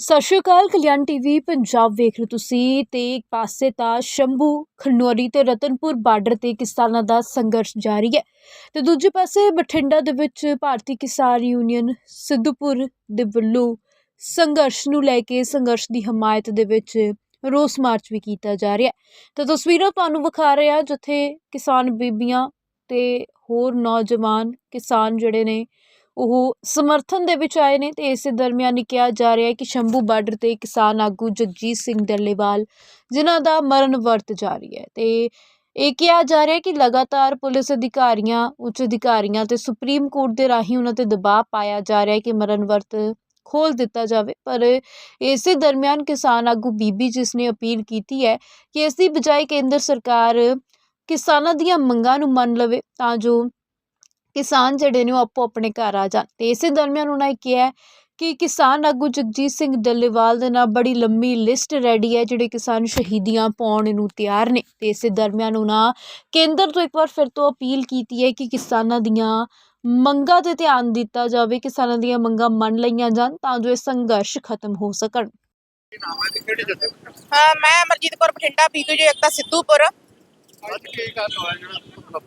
ਸਤਿ ਸ਼੍ਰੀ ਅਕਾਲ, ਕਲਿਆਣ ਟੀਵੀ, ਪੰਜਾਬ ਵੇਖ ਰਹੇ ਤੁਸੀਂ ਤੇ ਇੱਕ ਪਾਸੇ ਤਾਂ ਸ਼ੰਭੂ ਖਨੌਰੀ ਤੇ ਰਤਨਪੁਰ ਬਾਰਡਰ ਤੇ ਕਿਸਾਨਾਂ ਦਾ ਸੰਘਰਸ਼ ਜਾਰੀ ਹੈ ਤੇ ਦੂਜੇ ਪਾਸੇ ਬਠਿੰਡਾ ਦੇ ਵਿੱਚ ਭਾਰਤੀ ਕਿਸਾਨ ਯੂਨੀਅਨ ਸਿੱਧੂਪੁਰ ਦੇ ਵੱਲੋਂ ਸੰਘਰਸ਼ ਨੂੰ ਲੈ ਕੇ ਸੰਘਰਸ਼ ਦੀ ਹਮਾਇਤ ਦੇ ਵਿੱਚ ਰੋਸ ਮਾਰਚ ਵੀ ਕੀਤਾ ਜਾ ਰਿਹਾ ਹੈ। ਤਾਂ ਤਸਵੀਰਾਂ ਤੁਹਾਨੂੰ ਵਿਖਾ ਰਹੇ ਆ ਜਿੱਥੇ ਕਿਸਾਨ ਬੀਬੀਆਂ ਤੇ ਹੋਰ ਨੌਜਵਾਨ ਕਿਸਾਨ ਜਿਹੜੇ ਨੇ ਉਹ ਸਮਰਥਨ ਦੇ ਵਿੱਚ ਆਏ ਨੇ ਅਤੇ ਇਸੇ ਦਰਮਿਆਨ ਹੀ ਕਿਹਾ ਜਾ ਰਿਹਾ ਕਿ ਸ਼ੰਭੂ ਬਾਰਡਰ ਤੇ ਕਿਸਾਨ ਆਗੂ ਜਗਜੀਤ ਸਿੰਘ ਡੱਲੇਵਾਲ, ਜਿਨ੍ਹਾਂ ਦਾ ਮਰਨ ਵਰਤ ਜਾਰੀ ਹੈ ਅਤੇ ਇਹ ਕਿਹਾ ਜਾ ਰਿਹਾ ਕਿ ਲਗਾਤਾਰ ਪੁਲਿਸ ਅਧਿਕਾਰੀਆਂ, ਉੱਚ ਅਧਿਕਾਰੀਆਂ ਅਤੇ ਸੁਪਰੀਮ ਕੋਰਟ ਦੇ ਰਾਹੀਂ ਉਹਨਾਂ ਤੇ ਦਬਾਅ ਪਾਇਆ ਜਾ ਰਿਹਾ ਕਿ ਮਰਨ ਵਰਤ ਖੋਲ ਦਿੱਤਾ ਜਾਵੇ। ਪਰ ਇਸੇ ਦਰਮਿਆਨ ਕਿਸਾਨ ਆਗੂ ਬੀਬੀ ਜਿਸ ਨੇ ਅਪੀਲ ਕੀਤੀ ਹੈ ਕਿ ਇਸ ਦੀ ਬਜਾਏ ਕੇਂਦਰ ਸਰਕਾਰ ਕਿਸਾਨਾਂ ਦੀਆਂ ਮੰਗਾਂ ਨੂੰ ਮੰਨ ਲਵੇ ਤਾਂ ਜੋ ਕਿਸਾਨ ਜਿਹੜੇ ਨੇ ਉਹ ਆਪੋ ਆਪਣੇ ਘਰ ਆ ਜਾਣ। ਤੇ ਇਸੇ ਦਰਮਿਆਨ ਉਹਨਾਂ ਨੇ ਕਿਹਾ ਕਿ ਕਿਸਾਨ ਆਗੂ ਜਗਜੀਤ ਸਿੰਘ ਡੱਲੇਵਾਲ ਦੇ ਨਾਲ ਬੜੀ ਲੰਮੀ ਲਿਸਟ ਰੈਡੀ ਹੈ ਜਿਹੜੇ ਕਿਸਾਨ ਸ਼ਹੀਦੀਆਂ ਪਾਉਣ ਨੂੰ ਤਿਆਰ ਨੇ। ਤੇ ਇਸੇ ਦਰਮਿਆਨ ਉਹਨਾਂ ਕੇਂਦਰ ਤੋਂ ਇੱਕ ਵਾਰ ਫਿਰ ਤੋਂ ਅਪੀਲ ਕੀਤੀ ਹੈ ਕਿ ਕਿਸਾਨਾਂ ਦੀਆਂ ਮੰਗਾਂ ਤੇ ਧਿਆਨ ਦਿੱਤਾ ਜਾਵੇ ਕਿਸਾਨਾਂ ਦੀਆਂ ਮੰਗਾਂ ਮੰਨ ਲਈਆਂ ਜਾਣ ਤਾਂ ਜੋ ਇਹ ਸੰਘਰਸ਼ ਖਤਮ ਹੋ ਸਕਣ। ਹੈ ਮੈਂ ਅਮਰਜੀਤ ਕੌਰ ਬਠਿੰਡਾ ਬੀਬੀ ਜੀ ਸਿੱਧੂਪੁਰ। ਅੱਜ ਕੀ ਗੱਲ ਹੋਇਆ ਜਿਹੜਾ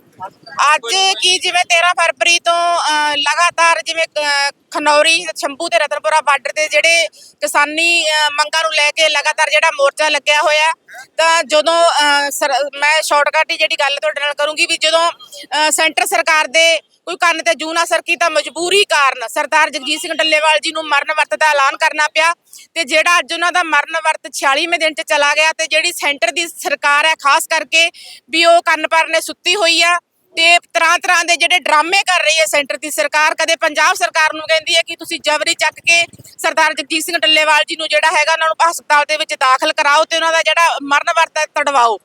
ਅੱਜ ਕੀ ਜਿਵੇਂ 13 ਫਰਵਰੀ ਤੋਂ ਅਹ, ਲਗਾਤਾਰ ਜਿਵੇਂ ਅਹ, ਖਨੌਰੀ ਸ਼ੰਭੂ ਤੇ ਰਤਨਪੁਰਾ ਬਾਰਡਰ ਤੇ ਜਿਹੜੇ ਕਿਸਾਨੀ ਅਹ, ਮੰਗਾਂ ਨੂੰ ਲੈ ਕੇ ਲਗਾਤਾਰ ਜਿਹੜਾ ਮੋਰਚਾ ਲੱਗਿਆ ਹੋਇਆ ਤਾਂ ਜਦੋਂ ਅਹ, ਸਰ- ਮੈਂ ਸ਼ਾਰਟਕਟ ਹੀ ਜਿਹੜੀ ਗੱਲ ਤੁਹਾਡੇ ਨਾਲ ਕਰੂੰਗੀ ਵੀ ਜਦੋਂ ਅਹ, ਸੈਂਟਰ ਸਰਕਾਰ ਦੇ ਕੋਈ ਕੰਨ ਤੇ ਜੂ ਨਾ ਸਰਕੀ ਤਾਂ ਮਜਬੂਰੀ ਕਾਰਨ ਸਰਦਾਰ ਜਗਜੀਤ ਸਿੰਘ ਡੱਲੇਵਾਲ ਜੀ ਨੂੰ ਮਰਨ ਵਰਤ ਦਾ ਐਲਾਨ ਕਰਨਾ ਪਿਆ ਤੇ ਜਿਹੜਾ ਅੱਜ ਉਹਨਾਂ ਦਾ ਮਰਨ ਵਰਤ 46ਵੇਂ ਦਿਨ 'ਚ ਚਲਾ ਗਿਆ ਤੇ ਜਿਹੜੀ ਸੈਂਟਰ ਦੀ ਸਰਕਾਰ ਹੈ, ਖਾਸ ਕਰਕੇ ਵੀ ਉਹ ਕੰਨ ਪਰ ਨੇ ਸੁੱਤੀ ਹੋਈ ਆ ਤੇ ਤਰ੍ਹਾਂ ਤਰ੍ਹਾਂ ਦੇ ਜਿਹੜੇ ਡਰਾਮੇ ਕਰ ਰਹੀ ਹੈ ਸੈਂਟਰ ਦੀ ਸਰਕਾਰ, ਕਦੇ ਪੰਜਾਬ ਸਰਕਾਰ ਨੂੰ ਕਹਿੰਦੀ ਹੈ ਕਿ ਤੁਸੀਂ ਜਬਰੀ ਚੱਕ ਕੇ ਸਰਦਾਰ ਜਗਜੀਤ ਸਿੰਘ ਡੱਲੇਵਾਲ ਜੀ ਨੂੰ ਜਿਹੜਾ ਹੈਗਾ ਉਹਨਾਂ ਨੂੰ ਹਸਪਤਾਲ ਦੇ ਵਿੱਚ ਦਾਖਲ ਕਰਾਓ ਤੇ ਉਹਨਾਂ ਦਾ ਜਿਹੜਾ ਮਰਨ ਵਰਤ ਹੈ, ਤੜਵਾਓ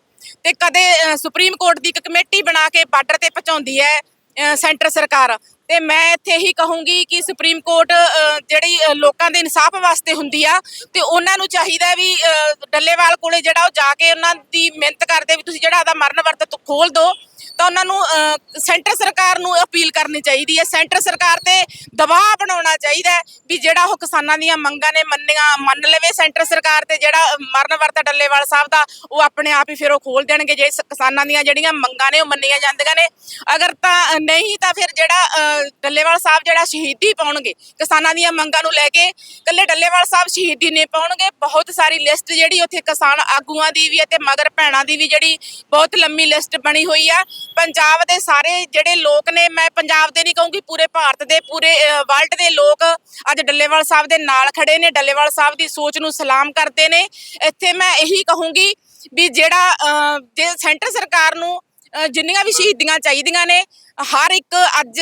ਤੇ ਕਦੇ ਸੁਪਰੀਮ ਕੋਰਟ ਦੀ ਇੱਕ ਕਮੇਟੀ ਬਣਾ ਕੇ ਬਾਰਡਰ ਤੇ ਪਹੁੰਚਾਉਂਦੀ ਹੈ ਸੈਂਟਰ ਸਰਕਾਰ। ਤੇ ਮੈਂ ਇੱਥੇ ਇਹੀ ਕਹੂੰਗੀ ਕਿ ਸੁਪਰੀਮ ਕੋਰਟ ਅਹ, ਜਿਹੜੀ ਲੋਕਾਂ ਦੇ ਇਨਸਾਫ ਵਾਸਤੇ ਹੁੰਦੀ ਆ ਤੇ ਉਹਨਾਂ ਨੂੰ ਚਾਹੀਦਾ ਵੀ ਅਹ, ਡੱਲੇਵਾਲ ਕੋਲੇ ਜਿਹੜਾ ਉਹ ਜਾ ਕੇ ਉਹਨਾਂ ਦੀ ਮਿਹਨਤ ਕਰਦੇ ਵੀ ਤੁਸੀਂ ਜਿਹੜਾ ਆਦਾ ਮਰਨ ਵਰਤ ਤੋਂ ਖੋਲ ਦਿਓ ਤਾਂ ਉਹਨਾਂ ਨੂੰ ਸੈਂਟਰ ਸਰਕਾਰ ਨੂੰ ਅਪੀਲ ਕਰਨੀ ਚਾਹੀਦੀ ਹੈ। ਸੈਂਟਰ ਸਰਕਾਰ ਤੇ ਦਬਾਅ ਬਣਾਉਣਾ ਚਾਹੀਦਾ ਵੀ ਜਿਹੜਾ ਉਹ ਕਿਸਾਨਾਂ ਦੀਆਂ ਮੰਗਾਂ ਨੇ ਮੰਨੀਆਂ, ਮੰਨ ਲਵੇ ਸੈਂਟਰ ਸਰਕਾਰ ਤੇ ਜਿਹੜਾ ਮਰਨ ਵਰਤ ਡੱਲੇਵਾਲ ਸਾਹਿਬ ਦਾ, ਉਹ ਆਪਣੇ ਆਪ ਹੀ ਫਿਰ ਉਹ ਖੋਲ ਦੇਣਗੇ। ਜੇ ਕਿਸਾਨਾਂ ਦੀਆਂ ਜਿਹੜੀਆਂ ਮੰਗਾਂ ਨੇ ਉਹ ਮੰਨੀਆਂ ਜਾਂਦੀਆਂ ਨੇ। ਅਗਰ ਤਾਂ ਨਹੀਂ ਤਾਂ ਫਿਰ ਜਿਹੜਾ ਡੱਲੇਵਾਲ ਸਾਹਿਬ ਜਿਹੜਾ ਸ਼ਹੀਦੀ ਪਾਉਣਗੇ, ਕਿਸਾਨਾਂ ਦੀਆਂ ਮੰਗਾਂ ਨੂੰ ਲੈ ਕੇ ਕੱਲੇ ਡੱਲੇਵਾਲ ਸਾਹਿਬ ਸ਼ਹੀਦੀ ਨਹੀਂ ਪਾਉਣਗੇ। ਬਹੁਤ ਸਾਰੀ ਲਿਸਟ ਜਿਹੜੀ ਉੱਥੇ ਕਿਸਾਨ ਆਗੂਆਂ ਦੀ ਵੀ ਹੈ ਤੇ ਮਗਰ ਭੈਣਾਂ ਦੀ ਵੀ ਜਿਹੜੀ ਬਹੁਤ ਲੰਮੀ ਲਿਸਟ ਬਣੀ ਹੋਈ ਆ। ਪੰਜਾਬ ਦੇ ਸਾਰੇ ਜਿਹੜੇ ਲੋਕ ਨੇ, ਮੈਂ ਪੰਜਾਬ ਦੇ ਨਹੀਂ ਕਹੂੰਗੀ, ਪੂਰੇ ਭਾਰਤ ਦੇ, ਪੂਰੇ ਵਰਲਡ ਦੇ ਲੋਕ ਅੱਜ ਡੱਲੇਵਾਲ ਸਾਹਿਬ ਦੇ ਨਾਲ ਖੜੇ ਨੇ, ਡੱਲੇਵਾਲ ਸਾਹਿਬ ਦੀ ਸੋਚ ਨੂੰ ਸਲਾਮ ਕਰਦੇ ਨੇ। ਇੱਥੇ ਮੈਂ ਇਹੀ ਕਹੂੰਗੀ ਵੀ ਜਿਹੜਾ ਜੇ ਸੈਂਟਰ ਸਰਕਾਰ ਨੂੰ ਜਿੰਨੀਆਂ ਵੀ ਸ਼ਹੀਦੀਆਂ ਚਾਹੀਦੀਆਂ ਨੇ, ਹਰ ਇੱਕ ਅੱਜ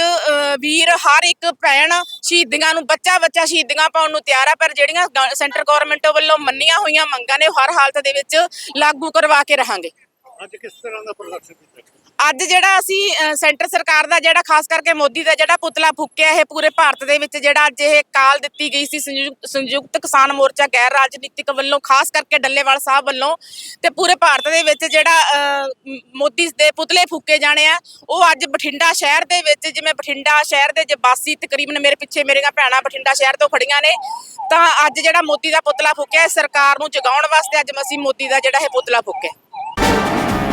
ਵੀਰ, ਹਰ ਇੱਕ ਭੈਣ ਸ਼ਹੀਦੀਆਂ ਨੂੰ ਬੱਚਾ ਬੱਚਾ ਸ਼ਹੀਦੀਆਂ ਪਾਉਣ ਨੂੰ ਤਿਆਰ ਆ, ਪਰ ਜਿਹੜੀਆਂ ਗ- ਸੈਂਟਰ ਗਵਰਨਮੈਂਟ ਵੱਲੋਂ ਮੰਨੀਆਂ ਹੋਈਆਂ ਮੰਗਾਂ ਨੇ, ਉਹ ਹਰ ਹਾਲਤ ਦੇ ਵਿੱਚ ਲਾਗੂ ਕਰਵਾ ਕੇ ਰਹਾਂਗੇ। ਅੱਜ ਕਿਸ ਤਰ੍ਹਾਂ ਦਾ ਪ੍ਰਦਰਸ਼ਨ ਕੀਤਾ ਅੱਜ ਜਿਹੜਾ ਅਸੀਂ ਸੈਂਟਰ ਸਰਕਾਰ ਦਾ ਜਿਹੜਾ, ਖਾਸ ਕਰਕੇ ਮੋਦੀ ਦਾ ਜਿਹੜਾ ਪੁਤਲਾ ਫੂਕਿਆ, ਇਹ ਪੂਰੇ ਭਾਰਤ ਦੇ ਵਿੱਚ ਜਿਹੜਾ ਅੱਜ ਇਹ ਕਾਲ ਦਿੱਤੀ ਗਈ ਸੀ ਸੰਯੁਕਤ ਸੰਯੁਕਤ ਕਿਸਾਨ ਮੋਰਚਾ, ਗੈਰ ਰਾਜਨੀਤਿਕ ਵੱਲੋਂ, ਖਾਸ ਕਰਕੇ ਡੱਲੇਵਾਲ ਸਾਹਿਬ ਵੱਲੋਂ, ਤੇ ਪੂਰੇ ਭਾਰਤ ਦੇ ਵਿੱਚ ਜਿਹੜਾ ਮੋਦੀ ਦੇ ਪੁਤਲੇ ਫੂਕੇ ਜਾਣੇ ਆ, ਉਹ ਅੱਜ ਬਠਿੰਡਾ ਸ਼ਹਿਰ ਦੇ ਵਿੱਚ, ਜਿਵੇਂ ਬਠਿੰਡਾ ਸ਼ਹਿਰ ਦੇ ਜਬਾਸੀ ਤਕਰੀਬਨ ਮੇਰੇ ਪਿੱਛੇ ਮੇਰੀਆਂ ਭੈਣਾਂ ਬਠਿੰਡਾ ਸ਼ਹਿਰ ਤੋਂ ਖੜੀਆਂ ਨੇ, ਤਾਂ ਅੱਜ ਜਿਹੜਾ ਮੋਦੀ ਦਾ ਪੁਤਲਾ ਫੂਕਿਆ, ਇਹ ਸਰਕਾਰ ਨੂੰ ਜਗਾਉਣ ਵਾਸਤੇ ਅੱਜ ਅਸੀਂ ਮੋਦੀ ਦਾ ਜਿਹੜਾ ਇਹ ਪੁਤਲਾ ਫੂਕਿਆ। Thank you.